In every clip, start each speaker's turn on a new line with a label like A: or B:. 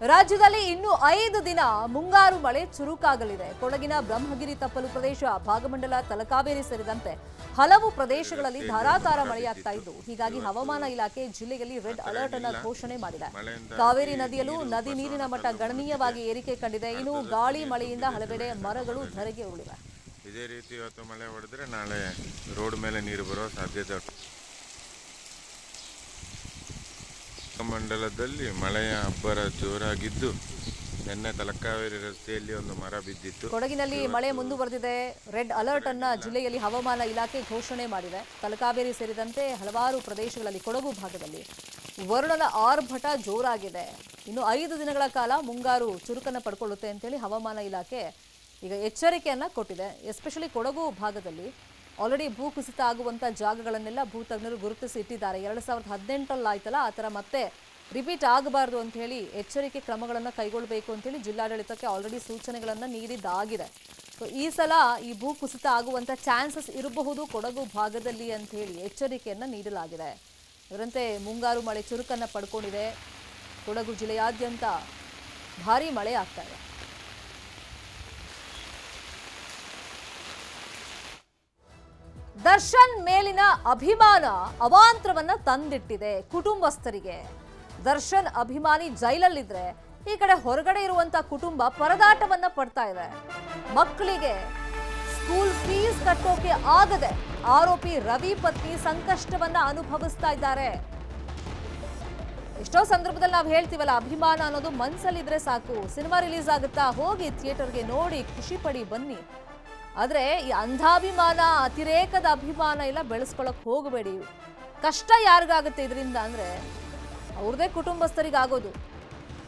A: ರಾಜ್ಯದಲ್ಲಿ ಇನ್ನು ಐದು ದಿನ ಮುಂಗಾರು ಮಳೆ ಚುರುಕಾಗಲಿದೆ. ಕೊಡಗಿನ ಬ್ರಹ್ಮಗಿರಿ ತಪ್ಪಲು ಪ್ರದೇಶ ಭಾಗಮಂಡಲ ತಲಕಾವೇರಿ ಸೇರಿದಂತೆ ಹಲವು ಪ್ರದೇಶಗಳಲ್ಲಿ ಧಾರಾಕಾರ ಮಳೆಯಾಗ್ತಾ ಇದ್ದು ಹೀಗಾಗಿ ಹವಾಮಾನ ಇಲಾಖೆ ಜಿಲ್ಲೆಯಲ್ಲಿ ರೆಡ್ ಅಲರ್ಟ್ ಅನ್ನು ಘೋಷಣೆ ಮಾಡಿದೆ. ಕಾವೇರಿ ನದಿಯಲ್ಲೂ ನದಿ ನೀರಿನ ಮಟ್ಟ ಗಣನೀಯವಾಗಿ ಏರಿಕೆ ಕಂಡಿದೆ. ಇನ್ನು ಗಾಳಿ ಮಳೆಯಿಂದ ಹಲವೆಡೆ ಮರಗಳು ಧರೆಗೆ ಉರುಳಿವೆ.
B: ಇದೇ ರೀತಿ ಇವತ್ತು ಮಳೆ ಹೊಡೆದ್ರೆ ನಾಳೆ ರೋಡ್ ಮೇಲೆ ನೀರು ಬರೋ ಸಾಧ್ಯತೆ ಮಂಡಲದಲ್ಲಿ ಮಳೆಯ ಅಬ್ಬರ ಜೋರಾಗಿದ್ದು ನಿನ್ನೆ ತಲಕಾವೇರಿ ರಸ್ತೆಯಲ್ಲಿ ಒಂದು ಮರ ಬಿದ್ದಿತ್ತು.
A: ಕೊಡಗಿನಲ್ಲಿ ಮಳೆ ಮುಂದುವರೆದಿದೆ. ರೆಡ್ ಅಲರ್ಟ್ ಅನ್ನ ಜಿಲ್ಲೆಯಲ್ಲಿ ಹವಾಮಾನ ಇಲಾಖೆ ಘೋಷಣೆ ಮಾಡಿದೆ. ತಲಕಾವೇರಿ ಸೇರಿದಂತೆ ಹಲವಾರು ಪ್ರದೇಶಗಳಲ್ಲಿ ಕೊಡಗು ಭಾಗದಲ್ಲಿ ವರುಣನ ಆರ್ಭಟ ಜೋರಾಗಿದೆ. ಇನ್ನು ಐದು ದಿನಗಳ ಕಾಲ ಮುಂಗಾರು ಚುರುಕನ್ನು ಪಡ್ಕೊಳ್ಳುತ್ತೆ ಅಂತೇಳಿ ಹವಾಮಾನ ಇಲಾಖೆ ಈಗ ಎಚ್ಚರಿಕೆಯನ್ನ ಕೊಟ್ಟಿದೆ. ಎಸ್ಪೆಷಲಿ ಕೊಡಗು ಭಾಗದಲ್ಲಿ ಆಲ್ರೆಡಿ ಭೂಕುಸಿತ ಆಗುವಂಥ ಜಾಗಗಳನ್ನೆಲ್ಲ ಭೂತಜ್ಞರು ಗುರುತಿಸಿ ಇಟ್ಟಿದ್ದಾರೆ. ಎರಡು ಸಾವಿರದ ಹದಿನೆಂಟರಲ್ಲಿ ಆಯ್ತಲ್ಲ, ಆ ಥರ ಮತ್ತೆ ರಿಪೀಟ್ ಆಗಬಾರ್ದು ಅಂತ ಹೇಳಿ ಎಚ್ಚರಿಕೆ ಕ್ರಮಗಳನ್ನು ಕೈಗೊಳ್ಳಬೇಕು ಅಂತೇಳಿ ಜಿಲ್ಲಾಡಳಿತಕ್ಕೆ ಆಲ್ರೆಡಿ ಸೂಚನೆಗಳನ್ನು ನೀಡಿದ್ದಾಗಿದೆ. ಸೊ ಈ ಸಲ ಈ ಭೂ ಕುಸಿತ ಆಗುವಂಥ ಚಾನ್ಸಸ್ ಇರಬಹುದು ಕೊಡಗು ಭಾಗದಲ್ಲಿ ಅಂತ ಹೇಳಿ ಎಚ್ಚರಿಕೆಯನ್ನು ನೀಡಲಾಗಿದೆ. ಅದರಂತೆ ಮುಂಗಾರು ಮಳೆ ಚುರುಕನ್ನು ಪಡ್ಕೊಂಡಿದೆ. ಕೊಡಗು ಜಿಲ್ಲೆಯಾದ್ಯಂತ ಭಾರೀ ಮಳೆ ಆಗ್ತಾ ಇದೆ. ದರ್ಶನ್ ಮೇಲಿನ ಅಭಿಮಾನ ಅವಾಂತರವನ್ನ ತಂದಿಟ್ಟಿದೆ ಕುಟುಂಬಸ್ಥರಿಗೆ. ದರ್ಶನ್ ಅಭಿಮಾನಿ ಜೈಲಲ್ಲಿದ್ರೆ ಈ ಕಡೆ ಹೊರಗಡೆ ಇರುವಂತ ಕುಟುಂಬ ಪರದಾಟವನ್ನ ಪಡ್ತಾ ಇದೆ. ಮಕ್ಕಳಿಗೆ ಸ್ಕೂಲ್ ಫೀಸ್ ಕಟ್ಟೋಕೆ ಆಗದೆ ಆರೋಪಿ ರವಿ ಪತ್ನಿ ಸಂಕಷ್ಟವನ್ನ ಅನುಭವಿಸ್ತಾ ಇದ್ದಾರೆ. ಎಷ್ಟೋ ಸಂದರ್ಭದಲ್ಲಿ ನಾವು ಹೇಳ್ತೀವಲ್ಲ, ಅಭಿಮಾನ ಅನ್ನೋದು ಮನ್ಸಲ್ಲಿದ್ರೆ ಸಾಕು. ಸಿನಿಮಾ ರಿಲೀಸ್ ಆಗುತ್ತಾ ಹೋಗಿ ಥಿಯೇಟರ್ಗೆ ನೋಡಿ ಖುಷಿ ಪಡಿ ಬನ್ನಿ. ಆದ್ರೆ ಈ ಅಂಧಾಭಿಮಾನ, ಅತಿರೇಕದ ಅಭಿಮಾನ ಎಲ್ಲ ಬೆಳೆಸ್ಕೊಳಕ್ಕೆ ಹೋಗಬೇಡಿ. ಕಷ್ಟ ಯಾರಿಗಾಗುತ್ತೆ ಇದರಿಂದ ಅಂದರೆ ಅವ್ರದೇ ಕುಟುಂಬಸ್ಥರಿಗಾಗೋದು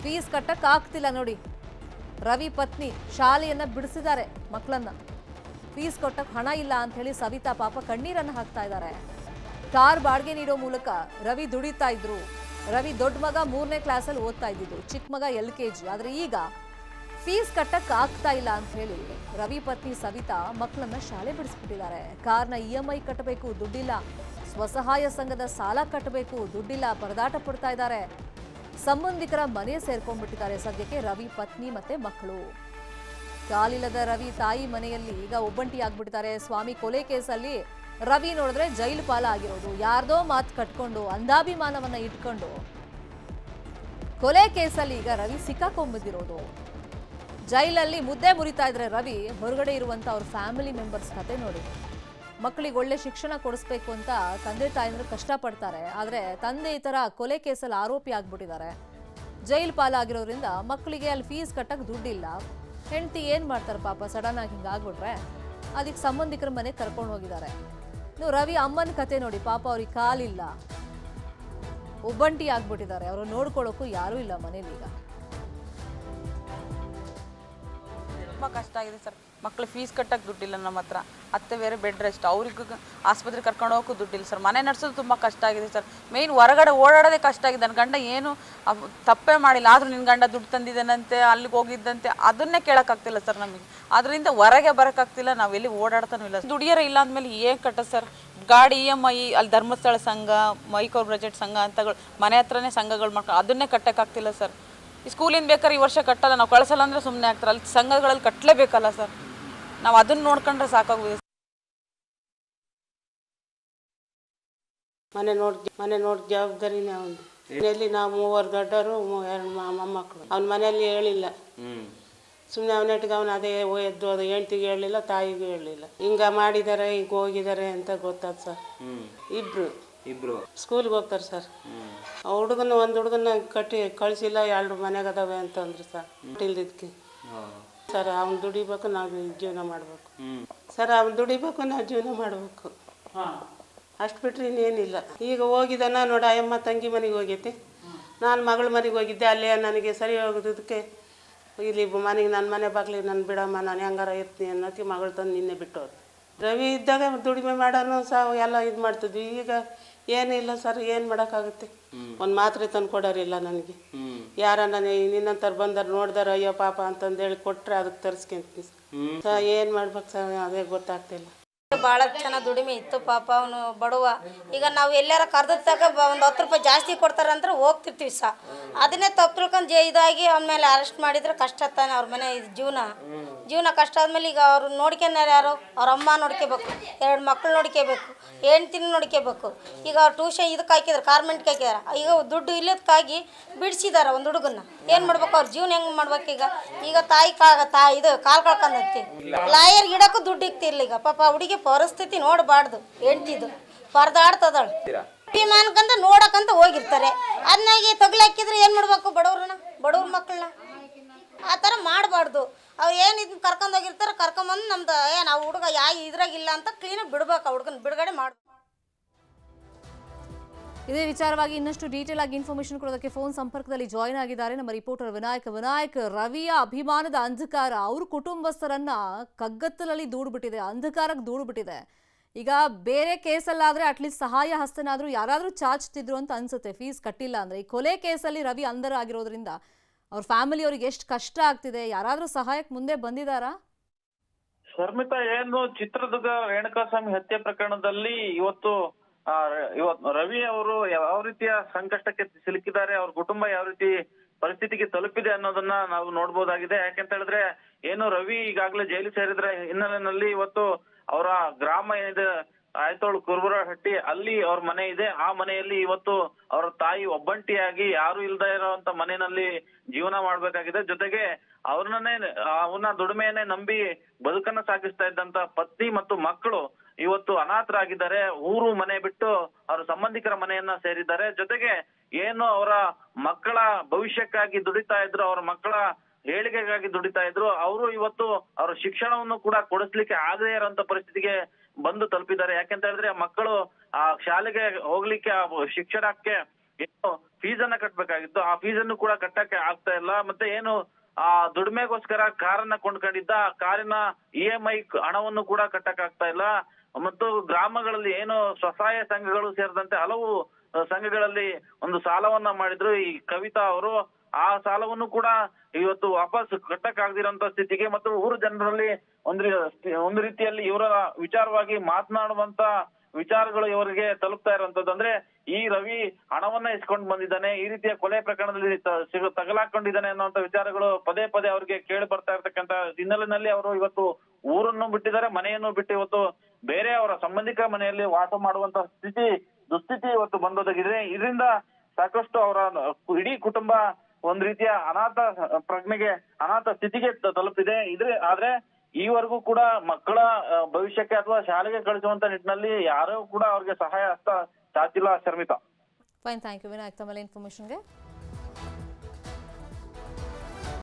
A: ಫೀಸ್ ಕಟ್ಟಕ್ಕೆ ಆಗ್ತಿಲ್ಲ ನೋಡಿ. ರವಿ ಪತ್ನಿ ಶಾಲೆಯನ್ನು ಬಿಡಿಸಿದ್ದಾರೆ ಮಕ್ಕಳನ್ನು ಫೀಸ್ ಕೊಟ್ಟಕ್ಕೆ ಹಣ ಇಲ್ಲ ಅಂತ ಹೇಳಿ ಸವಿತಾ ಪಾಪ ಕಣ್ಣೀರನ್ನು ಹಾಕ್ತಾ ಇದ್ದಾರೆ. ಕಾರ್ ಬಾಡಿಗೆ ನೀಡೋ ಮೂಲಕ ರವಿ ದುಡಿತಾ ಇದ್ರು. ರವಿ ದೊಡ್ಡ ಮಗ ಮೂರನೇ ಕ್ಲಾಸಲ್ಲಿ ಓದ್ತಾ ಇದ್ದಿದ್ದು ಚಿಕ್ಕ ಮಗ ಎಲ್ ಕೆ ಜಿ. ಆದರೆ ಈಗ ಫೀಸ್ ಕಟ್ಟಕ್ ಆಗ್ತಾ ಇಲ್ಲ ಅಂತ ಹೇಳಿ ರವಿ ಪತ್ನಿ ಸವಿತಾ ಮಕ್ಕಳನ್ನ ಶಾಲೆ ಬಿಡಿಸ್ಬಿಟ್ಟಿದ್ದಾರೆ. ಕಾರ್ನ ಇ ಎಂ ಐ ಕಟ್ಟಬೇಕು, ದುಡ್ಡಿಲ್ಲ. ಸ್ವಸಹಾಯ ಸಂಘದ ಸಾಲ ಕಟ್ಟಬೇಕು, ದುಡ್ಡಿಲ್ಲ, ಪರದಾಟ ಪಡ್ತಾ ಇದ್ದಾರೆ. ಸಂಬಂಧಿಕರ ಮನೆ ಸೇರ್ಕೊಂಡ್ಬಿಟ್ಟಿದ್ದಾರೆ ಸದ್ಯಕ್ಕೆ ರವಿ ಪತ್ನಿ ಮತ್ತೆ ಮಕ್ಕಳು. ಕಾಲಿಲ್ಲದ ರವಿ ತಾಯಿ ಮನೆಯಲ್ಲಿ ಈಗ ಒಬ್ಬಂಟಿ ಆಗ್ಬಿಟ್ಟಿದ್ದಾರೆ. ಸ್ವಾಮಿ ಕೊಲೆ ಕೇಸಲ್ಲಿ ರವಿ ನೋಡಿದ್ರೆ ಜೈಲು ಪಾಲ ಆಗಿರೋದು ಯಾರ್ದೋ ಮಾತು ಕಟ್ಕೊಂಡು ಅಂದಾಭಿಮಾನವನ್ನ ಇಟ್ಕೊಂಡು ಕೊಲೆ ಕೇಸಲ್ಲಿ ಈಗ ರವಿ ಸಿಕ್ಕಾಕೊಂಡ್ಬಿದ್ದಿರೋದು ಜೈಲಲ್ಲಿ ಮುದ್ದೆ ಮುರಿತಾ ಇದ್ರೆ ರವಿ ಹೊರಗಡೆ ಇರುವಂತ ಅವ್ರ ಫ್ಯಾಮಿಲಿ ಮೆಂಬರ್ಸ್ ಕತೆ ನೋಡಿ. ಮಕ್ಕಳಿಗೆ ಒಳ್ಳೆ ಶಿಕ್ಷಣ ಕೊಡಿಸ್ಬೇಕು ಅಂತ ತಂದೆ ತಾಯಂದ್ರು ಕಷ್ಟಪಡ್ತಾರೆ. ಆದರೆ ತಂದೆ ಈ ಥರ ಕೊಲೆ ಕೇಸಲ್ಲಿ ಆರೋಪಿ ಆಗ್ಬಿಟ್ಟಿದ್ದಾರೆ. ಜೈಲ್ ಪಾಲಾಗಿರೋದ್ರಿಂದ ಮಕ್ಕಳಿಗೆ ಅಲ್ಲಿ ಫೀಸ್ ಕಟ್ಟಕ್ಕೆ ದುಡ್ಡಿಲ್ಲ. ಹೆಂಡತಿ ಏನು ಮಾಡ್ತಾರೆ ಪಾಪ? ಸಡನ್ ಆಗಿ ಹಿಂಗೆ ಆಗ್ಬಿಟ್ರೆ ಅದಕ್ಕೆ ಸಂಬಂಧಿಕರ ಮನೆಗೆ ಕರ್ಕೊಂಡು ಹೋಗಿದ್ದಾರೆ. ನೀವು ರವಿ ಅಮ್ಮನ ಕತೆ ನೋಡಿ, ಪಾಪ ಅವ್ರಿಗೆ ಕಾಲಿಲ್ಲ. ಒಬ್ಬಂಟಿ ಆಗ್ಬಿಟ್ಟಿದ್ದಾರೆ. ಅವರು ನೋಡ್ಕೊಳ್ಳೋಕ್ಕೂ ಯಾರೂ ಇಲ್ಲ ಮನೇಲಿ ಈಗ.
C: ತುಂಬ ಕಷ್ಟ ಆಗಿದೆ ಸರ್. ಮಕ್ಳು ಫೀಸ್ ಕಟ್ಟಕ್ಕೆ ದುಡ್ಡಿಲ್ಲ ನಮ್ಮ ಹತ್ರ. ಅತ್ತೆ ಬೇರೆ ಬೆಡ್ ರೆಸ್ಟ್ ಅವ್ರಿಗೂ ಆಸ್ಪತ್ರೆ ಕರ್ಕೊಂಡು ಹೋಗೋಕ್ಕೂ ದುಡ್ಡಿಲ್ಲ ಸರ್. ಮನೆ ನಡೆಸೋದು ತುಂಬ ಕಷ್ಟ ಆಗಿದೆ ಸರ್. ಮೇಯ್ನ್ ಹೊರಗಡೆ ಓಡಾಡೋದೇ ಕಷ್ಟ ಆಗಿದೆ. ನನ್ನ ಗಂಡ ಏನು ತಪ್ಪೇ ಮಾಡಿಲ್ಲ. ಆದರೂ ನಿನ್ನ ಗಂಡ ದುಡ್ಡು ತಂದಿದ್ದಾನಂತೆ, ಅಲ್ಲಿಗೆ ಹೋಗಿದ್ದಂತೆ, ಅದನ್ನೇ ಕೇಳೋಕ್ಕಾಗ್ತಿಲ್ಲ ಸರ್ ನಮಗೆ. ಅದರಿಂದ ಹೊರಗೆ ಬರೋಕ್ಕಾಗ್ತಿಲ್ಲ. ನಾವು ಎಲ್ಲಿ ಓಡಾಡ್ತಾನೂ ಇಲ್ಲ. ದುಡಿಯೋರ ಇಲ್ಲ ಅಂದಮೇಲೆ ಏನು ಕಟ್ಟೋದು ಸರ್? ಗಾಡಿ ಇ ಎಂ ಐ ಅಲ್ಲಿ ಧರ್ಮಸ್ಥಳ ಸಂಘ ಮೈಕೋರ್ ಬಜೆಟ್ ಸಂಘ ಅಂತಗಳು, ಮನೆ ಹತ್ರನೇ ಸಂಘಗಳು ಮಾಡ್ಕೊಂಡು ಅದನ್ನೇ ಕಟ್ಟೋಕ್ಕಾಗ್ತಿಲ್ಲ ಸರ್. ಈ ಸ್ಕೂಲಿಂದ ಬೇಕಾದ್ರೆ ಈ ವರ್ಷ ಕಟ್ಟಲ್ಲ. ನಾವು ಕಳಿಸಲ್ಲ ಅಂದರೆ ಸುಮ್ಮನೆ ಆಗ್ತಾರೆ. ಅಲ್ಲಿ ಸಂಘಗಳಲ್ಲಿ ಕಟ್ಟಲೇಬೇಕಲ್ಲ ಸರ್. ನಾವು ಅದನ್ನ ನೋಡ್ಕೊಂಡ್ರೆ ಸಾಕಾಗೋಗಿದೆ
D: ಮನೆ ನೋಡಿ ಮನೆ ನೋಡಿ ಜವಾಬ್ದಾರಿನೇ ಅವನು ಮನೆಯಲ್ಲಿ ನಾವು ಮೂವರು ದೊಡ್ಡವರು ಮೂ- ಎರಡು ಮೊಮ್ಮಕ್ಕಳು. ಅವ್ನ ಮನೆಯಲ್ಲಿ ಹೇಳಿಲ್ಲ. ಸುಮ್ಮನೆ ಅವನಟ್ಟಿಗೆ ಅವನು ಅದೇ ಎದ್ದು ಅದು ಹೆಂಡ್ತಿಗೆ ಹೇಳಲಿಲ್ಲ ತಾಯಿಗೂ ಹೇಳಲಿಲ್ಲ ಹಿಂಗ ಮಾಡಿದ್ದಾರೆ ಈಗ ಹೋಗಿದ್ದಾರೆ ಅಂತ ಗೊತ್ತಾದ ಸರ್. ಇಬ್ರು.
E: ಇಬ್ರು.
D: ಸ್ಕೂಲ್ಗೆ ಹೋಗ್ತಾರೆ ಸರ್. ಆ ಹುಡುಗನ ಒಂದು ಹುಡುಗನ ಕಟ್ಟಿ ಕಳಿಸಿಲ್ಲ ಎರಡು ಮನೆಗೆ ಅದಾವೆ ಅಂತಂದ್ರು ಸರ್. ಇಲ್ದಿದ್ದಕ್ಕೆ ಸರ್ ಅವ್ನು ದುಡಿಬೇಕು ನಾವು ಜೀವನ ಮಾಡಬೇಕು. ಸರ್ ಅವ್ನು ದುಡಿಬೇಕು ನಾವು ಜೀವನ ಮಾಡಬೇಕು. ಅಷ್ಟು ಬಿಟ್ರೆ ಇನ್ನೇನಿಲ್ಲ. ಈಗ ಹೋಗಿದ್ದಾನ ನೋಡ ಅಯ್ಯಮ್ಮ ತಂಗಿ ಮನೆಗೆ ಹೋಗೈತಿ. ನಾನು ಮಗಳ ಮನೆಗೆ ಹೋಗಿದ್ದೆ ಅಲ್ಲೇ ನನಗೆ ಸರಿ ಹೋಗೋದಕ್ಕೆ. ಇಲ್ಲಿ ಮನೆಗೆ ನನ್ನ ಮನೆ ಬಾಗ್ಲಿಗೆ ನಾನು ಬಿಡಮ್ಮ ನಾನು ಹೆಂಗಾರ ಇರ್ತೀನಿ ಅನ್ನೋಕೆ ಮಗಳು ತಂದು ನಿನ್ನೆ ಬಿಟ್ಟವ್ರು. ರವಿ ಇದ್ದಾಗ ದುಡಿಮೆ ಮಾಡೋನು ಸಹ ಎಲ್ಲ ಇದು ಮಾಡ್ತಿದ್ವಿ. ಈಗ ಏನಿಲ್ಲ ಸರ್ ಏನು ಮಾಡೋಕ್ಕಾಗುತ್ತೆ? ಒಂದು ಮಾತ್ರೆ ತಂದು ಕೊಡೋರಿಲ್ಲ ನನಗೆ. ಯಾರ ನಾನು ನಿನ್ನಂತರ ಬಂದಾರ ನೋಡ್ದಾರ ಅಯ್ಯೋ ಪಾಪ ಅಂತಂದೇಳಿ ಕೊಟ್ಟರೆ ಅದಕ್ಕೆ ತರಿಸ್ಕೊಂತೀನಿ ಸರ್ ಏನು ಮಾಡ್ಬೇಕು ಸರ್? ಅದೇ ಗೊತ್ತಾಗ್ತಿಲ್ಲ.
E: ಭಾಳ ಚೆನ್ನಾಗಿ ದುಡಿಮೆ ಇತ್ತು, ಪಾಪ ಅವನು ಬಡವ. ಈಗ ನಾವು ಎಲ್ಲಾರ ಕರೆದಾಗ ಒಂದು ಹತ್ತು ರೂಪಾಯಿ ಜಾಸ್ತಿ ಕೊಡ್ತಾರೆ ಅಂದ್ರೆ ಹೋಗ್ತಿರ್ತೀವಿ ಸಹ ಅದನ್ನೇ ತಪ್ಪು ತಿಳ್ಕೊಂಡು ಜೆ ಇದಾಗಿ ಅವನ ಮೇಲೆ ಅರೆಸ್ಟ್ ಮಾಡಿದ್ರೆ ಕಷ್ಟ ತಾನೆ ಅವ್ರ ಮನೆ ಜೀವನ. ಜೀವನ ಕಷ್ಟ ಆದಮೇಲೆ ಈಗ ಅವ್ರು ನೋಡ್ಕೊಂಡಾರೆ ಯಾರು? ಅವ್ರ ಅಮ್ಮ ನೋಡ್ಕೋಬೇಕು ಎರಡು ಮಕ್ಳು ನೋಡ್ಕೋಬೇಕು ಹೆಣ್ತಿನ ನೋಡ್ಕೋಬೇಕು ಈಗ ಅವ್ರು ಟ್ಯೂಷನ್ ಇದಕ್ಕೆ ಹಾಕಿದ್ರು ಕಾರ್ಮೆಂಟ್ಗೆ ಹಾಕಿದಾರೆ. ಈಗ ದುಡ್ಡು ಇಲ್ಲದಕ್ಕಾಗಿ ಬಿಡಿಸಿದಾರೆ ಒಂದು ಹುಡುಗನ್ನ. ಏನು ಮಾಡ್ಬೇಕು? ಅವ್ರ ಜೀವನ ಹೆಂಗೆ ಮಾಡ್ಬೇಕು ಈಗ? ಈಗ ತಾಯಿ ಕಾಗ ತಾಯಿ ಇದು ಕಾಲು ಕಳ್ಕೊಂಡೈತಿ ಲಾಯರ್ ಗಿಡಕ್ಕೂ ದುಡ್ಡು ಇಕ್ತಿರ್ಲಿ ಈಗ. ಪಾಪ ಹುಡುಗಿ ಪರಿಸ್ಥಿತಿ ನೋಡಬಾರ್ದು. ಹೆಂಡ್ತಿದ್ದು ಪರದಾಡ್ತದಳು. ಅಭಿಮಾನಕ್ಕಂತ ನೋಡಕಂತ ಹೋಗಿರ್ತಾರೆ. ಅದನ್ನಾಗಿ ತಗ್ಲಾಕಿದ್ರೆ ಏನು ಮಾಡ್ಬೇಕು ಬಡವ್ರನ್ನ? ಬಡವ್ರ ಮಕ್ಕಳನ್ನ ಆ ಥರ ಮಾಡಬಾರ್ದು. ಅವ್ರು ಏನು ಇದನ್ನ ಕರ್ಕೊಂಡು ಹೋಗಿರ್ತಾರೆ ಕರ್ಕೊಂಬಂದು ನಮ್ದು ಏನು ಆ ಹುಡುಗ ಯಾ ಇದ್ರಾಗಿಲ್ಲ ಅಂತ ಕ್ಲೀನಾಗಿ ಬಿಡ್ಬೇಕು ಆ ಹುಡುಗನ. ಬಿಡುಗಡೆ ಮಾಡ್ಬೇಕು.
A: ಇದೇ ವಿಚಾರವಾಗಿ ಇನ್ನಷ್ಟು ಡೀಟೇಲ್ ಆಗಿ ಇನ್ಫಾರ್ಮೇಶನ್ ಕೊಡೋದಕ್ಕೆ ಫೋನ್ ಸಂಪರ್ಕದಲ್ಲಿ ಜಾಯಿನ್ ಆಗಿದ್ದಾರೆ ನಮ್ಮ ರಿಪೋರ್ಟರ್ ವಿನಾಯಕ. ವಿನಾಯಕ್, ರವಿಯ ಅಭಿಮಾನದ ಅಂಧಕಾರ, ಅವ್ರ ಕುಟುಂಬಸ್ಥರನ್ನ ಕಗ್ಗತ್ತಲಲ್ಲಿ ದೂಡ್ಬಿಟ್ಟಿದೆ, ಅಂಧಕಾರಕ್ಕೆ ದೂಡ್ಬಿಟ್ಟಿದೆ. ಈಗ ಬೇರೆ ಕೇಸಲ್ಲಾದ್ರೆ ಅಟ್ಲೀಸ್ಟ್ ಸಹಾಯ ಹಸ್ತನಾದ್ರೂ ಯಾರಾದ್ರೂ ಚಾಚ್ತಿದ್ರು ಅಂತ ಅನ್ಸುತ್ತೆ ಫೀಸ್ ಕಟ್ಟಿಲ್ಲ ಅಂದ್ರೆ. ಈ ಕೊಲೆ ಕೇಸಲ್ಲಿ ರವಿ ಅಂಧರ ಆಗಿರೋದ್ರಿಂದ ಅವ್ರ ಫ್ಯಾಮಿಲಿ ಅವ್ರಿಗೆ ಎಷ್ಟು ಕಷ್ಟ ಆಗ್ತಿದೆ, ಯಾರಾದ್ರೂ ಸಹಾಯಕ್ಕೆ ಮುಂದೆ ಬಂದಿದಾರಾ?
F: ಶರ್ಮಿತಾ, ಏನು ಚಿತ್ರದುರ್ಗ ರೇಣುಕಾಸ್ವಾಮಿ ಹತ್ಯೆ ಪ್ರಕರಣದಲ್ಲಿ ಇವತ್ತು ಇವತ್ತು ರವಿ ಅವರು ಯಾವ ರೀತಿಯ ಸಂಕಷ್ಟಕ್ಕೆ ಸಿಲುಕಿದ್ದಾರೆ, ಅವ್ರ ಕುಟುಂಬ ಯಾವ ರೀತಿ ಪರಿಸ್ಥಿತಿಗೆ ತಲುಪಿದೆ ಅನ್ನೋದನ್ನ ನಾವು ನೋಡ್ಬೋದಾಗಿದೆ. ಯಾಕೆಂತ ಹೇಳಿದ್ರೆ, ಏನು ರವಿ ಈಗಾಗಲೇ ಜೈಲು ಸೇರಿದ್ರ ಹಿನ್ನೆಲೆಯಲ್ಲಿ ಇವತ್ತು ಅವರ ಗ್ರಾಮ ಏನಿದೆ, ಆಯ್ತೋಳು ಕುರುಬರಹಟ್ಟಿ, ಅಲ್ಲಿ ಅವ್ರ ಮನೆ ಇದೆ. ಆ ಮನೆಯಲ್ಲಿ ಇವತ್ತು ಅವರ ತಾಯಿ ಒಬ್ಬಂಟಿಯಾಗಿ ಯಾರು ಇಲ್ದೇ ಇರೋಂತ ಮನೆಯಲ್ಲಿ ಜೀವನ ಮಾಡ್ಬೇಕಾಗಿದೆ. ಜೊತೆಗೆ ಅವ್ರನ್ನೇ, ಅವನ ದುಡಿಮೆಯನ್ನೇ ನಂಬಿ ಬದುಕನ್ನ ಸಾಗಿಸ್ತಾ ಇದ್ದಂತ ಪತ್ನಿ ಮತ್ತು ಮಕ್ಕಳು ಇವತ್ತು ಅನಾಥರಾಗಿದ್ದಾರೆ, ಊರು ಮನೆ ಬಿಟ್ಟು ಅವರ ಸಂಬಂಧಿಕರ ಮನೆಯನ್ನ ಸೇರಿದ್ದಾರೆ. ಜೊತೆಗೆ ಏನು ಅವರ ಮಕ್ಕಳ ಭವಿಷ್ಯಕ್ಕಾಗಿ ದುಡಿತಾ ಇದ್ರು, ಅವರ ಮಕ್ಕಳ ಏಳಿಗೆಗಾಗಿ ದುಡಿತಾ ಇದ್ರು, ಅವರು ಇವತ್ತು ಅವರ ಶಿಕ್ಷಣವನ್ನು ಕೂಡ ಕೊಡಿಸ್ಲಿಕ್ಕೆ ಆಗದೇ ಇರುವಂತ ಪರಿಸ್ಥಿತಿಗೆ ಬಂದು ತಲುಪಿದ್ದಾರೆ. ಯಾಕೆಂತ ಹೇಳಿದ್ರೆ ಮಕ್ಕಳು ಆ ಶಾಲೆಗೆ ಹೋಗ್ಲಿಕ್ಕೆ ಶಿಕ್ಷಣಕ್ಕೆ ಏನು ಫೀಸ್ ಅನ್ನ ಕಟ್ಬೇಕಾಗಿತ್ತು. ಆ ಫೀಸ್ ಅನ್ನು ಕೂಡ ಕಟ್ಟಕ್ಕೆ ಆಗ್ತಾ ಇಲ್ಲ. ಮತ್ತೆ ಏನು ಆ ದುಡಿಮೆಗೋಸ್ಕರ ಕಾರನ್ನ ಕೊಂಡ್ಕೊಂಡಿದ್ದ ಕಾರಿನ ಇ ಎಂ ಐ ಹಣವನ್ನು ಕೂಡ ಕಟ್ಟಕ್ಕಾಗ್ತಾ ಇಲ್ಲ. ಮತ್ತು ಗ್ರಾಮಗಳಲ್ಲಿ ಏನು ಸ್ವಸಹಾಯ ಸಂಘಗಳು ಸೇರಿದಂತೆ ಹಲವು ಸಂಘಗಳಲ್ಲಿ ಒಂದು ಸಾಲವನ್ನ ಮಾಡಿದ್ರು. ಈ ಕವಿತಾ ಅವರು ಆ ಸಾಲವನ್ನು ಕೂಡ ಇವತ್ತು ವಾಪಸ್ ಕಟ್ಟಕ್ಕಾಗದಿರುವಂತ ಸ್ಥಿತಿಗೆ ಮತ್ತು ಊರು ಜನರಲ್ಲಿ ಒಂದು ಒಂದು ರೀತಿಯಲ್ಲಿ ಇವರ ವಿಚಾರವಾಗಿ ಮಾತನಾಡುವಂತ ವಿಚಾರಗಳು ಇವರಿಗೆ ತಲುಪ್ತಾ ಇರುವಂತದ್ದು ಅಂದ್ರೆ ಈ ರವಿ ಹಣವನ್ನ ಇಸ್ಕೊಂಡ್ ಬಂದಿದ್ದಾನೆ, ಈ ರೀತಿಯ ಕೊಲೆ ಪ್ರಕರಣದಲ್ಲಿ ತಗಲಾಕೊಂಡಿದ್ದಾನೆ ಅನ್ನುವಂತ ವಿಚಾರಗಳು ಪದೇ ಪದೇ ಅವರಿಗೆ ಕೇಳಿ ಬರ್ತಾ ಇರ್ತಕ್ಕಂತ ಹಿನ್ನೆಲೆಯಲ್ಲಿ ಅವರು ಇವತ್ತು ಊರನ್ನು ಬಿಟ್ಟಿದ್ದಾರೆ, ಮನೆಯನ್ನು ಬಿಟ್ಟು ಇವತ್ತು ಬೇರೆ ಅವರ ಸಂಬಂಧಿಕರ ಮನೆಯಲ್ಲಿ ವಾಸ ಮಾಡುವಂತ ಸ್ಥಿತಿ, ದುಸ್ಥಿತಿ ಇವತ್ತು ಬಂದೊದಗಿದೆ. ಇದರಿಂದ ಸಾಕಷ್ಟು ಅವರ ಇಡೀ ಕುಟುಂಬ ಒಂದ್ ರೀತಿಯ ಅನಾಥ ಪ್ರಜ್ಞೆಗೆ, ಅನಾಥ ಸ್ಥಿತಿಗೆ ತಲುಪಿದೆ. ಇದ್ರೆ, ಆದ್ರೆ ಈವರೆಗೂ ಕೂಡ ಮಕ್ಕಳ ಭವಿಷ್ಯಕ್ಕೆ ಅಥವಾ ಶಾಲೆಗೆ ಕಳಿಸುವಂತ ನಿಟ್ಟಿನಲ್ಲಿ ಯಾರೂ ಕೂಡ ಅವ್ರಿಗೆ ಸಹಾಯ ಹಸ್ತ ಚಾಚಿಲ್ಲ ಶರ್ಮಿತಾ.
A: ಫೈನ್ ಥ್ಯಾಂಕ್ ಯು ತಮ್ಮಲ್ಲಿ ಇನ್ಫಾರ್ಮೇಷನ್ಗೆ